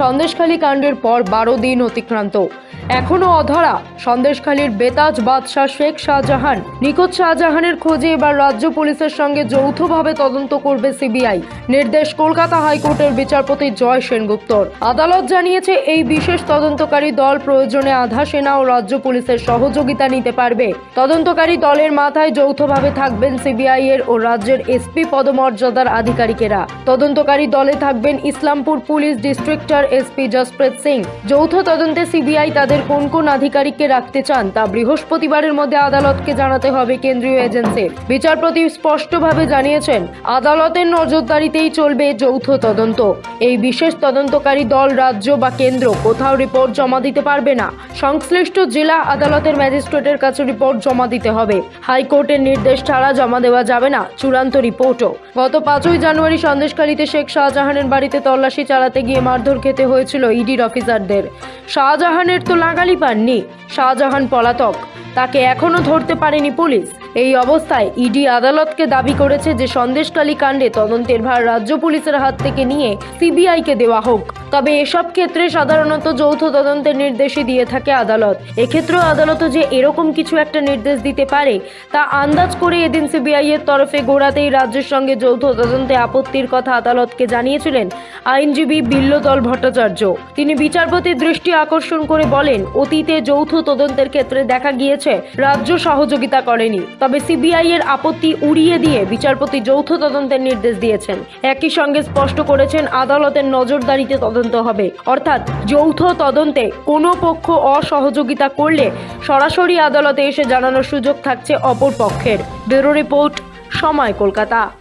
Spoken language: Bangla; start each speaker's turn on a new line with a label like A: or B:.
A: সন্দেশখালী কাণ্ডের পর বারো দিন অতিক্রান্ত। এখনও অধরা। সন্দেশখালীর বেতাজ বাদশাহ শেখ শাহজাহান নিখোঁজ শাহজাহানের খোঁজে এবার রাজ্য পুলিশের সঙ্গে যৌথভাবে তদন্ত করবে সিবিআই। নির্দেশ কলকাতা হাইকোর্টের বিচারপতি জয় সেনগুপ্তর। আদালত জানিয়েছে, এই বিশেষ তদন্তকারী দল প্রয়োজনে আধা সেনা ও রাজ্য পুলিশের সহযোগিতা নিতে পারবে। তদন্তকারী দলের মাথায় যৌথভাবে থাকবেন সিবিআই এর ও রাজ্যের এসপি পদমর্যাদার আধিকারিকেরা। তদন্তকারী দলে থাকবেন ইসলামপুর পুলিশ ডিস্ট্রিক্টর এসপি জসপ্রীত সিং। যৌথ তদন্তে সিবিআই তাদের কোন কোন আধিকারিককে রাখতে চান তা বৃহস্পতিবারের মধ্যে আদালতকে জানাতে হবে কেন্দ্রীয় এজেন্সির। বিচারপতি স্পষ্টভাবে জানিয়েছেন, আদালতের নজরদারিতেই চলবে যৌথ তদন্ত। এই বিশেষ তদন্তকারী দল, রাজ্য বা কেন্দ্র কোথাও রিপোর্ট জমা দিতে পারবে না। সংশ্লিষ্ট জেলা আদালতের ম্যাজিস্ট্রেটের কাছে রিপোর্ট জমা দিতে হবে। হাইকোর্টের নির্দেশ ছাড়া জমা দেওয়া যাবে না, চূড়ান্ত রিপোর্টও। গত পাঁচই জানুয়ারি সন্দেশকারীতে শেখ শাহজাহানের বাড়িতে তল্লাশি চালাতে গিয়ে মারধর খেতে হয়েছিল ইডির অফিসারদের। শাহজাহানের তো লাগালি পাননি। শাহজাহান পলাতক। তাকে এখনও ধরতে পারেনি পুলিশ। এই অবস্থায় ইডি আদালতকে দাবি করেছে যে সন্দেশকালী কাণ্ডে তদন্তের ভার রাজ্য পুলিশের হাত থেকে নিয়ে সিবিআইকে দেওয়া হোক। তবে এসব ক্ষেত্রে সাধারণত যৌথ তদন্তের নির্দেশই দিয়ে থাকে আদালত। এক্ষেত্রেও আদালত যে এরকম কিছু একটা নির্দেশ দিতে পারে, তা আন্দাজ করে এদিন সিবিআই এর তরফে গোড়াতেই রাজ্যের সঙ্গে যৌথ তদন্তে আপত্তির কথা আদালতকে জানিয়েছিলেন আইনজীবী বিল্লতল ভট্টাচার্য। তিনি বিচারপতির দৃষ্টি আকর্ষণ করে বলেন, অতীতে যৌথ তদন্তের ক্ষেত্রে দেখা গিয়েছে রাজ্য সহযোগিতা করেনি। তবে সিবিআই এর আপত্তি উড়িয়ে দিয়ে বিচারপতি যৌথ তদন্তের নির্দেশ দিয়েছেন। একই সঙ্গে স্পষ্ট করেছেন, আদালতের নজরদারিতে তদন্ত হবে। অর্থাৎ, যৌথ তদন্তে কোনো পক্ষ অসহযোগিতা করলে সরাসরি আদালতে এসে জানানোর সুযোগ থাকছে অপর পক্ষের। ব্যুরো রিপোর্ট, সময় কলকাতা।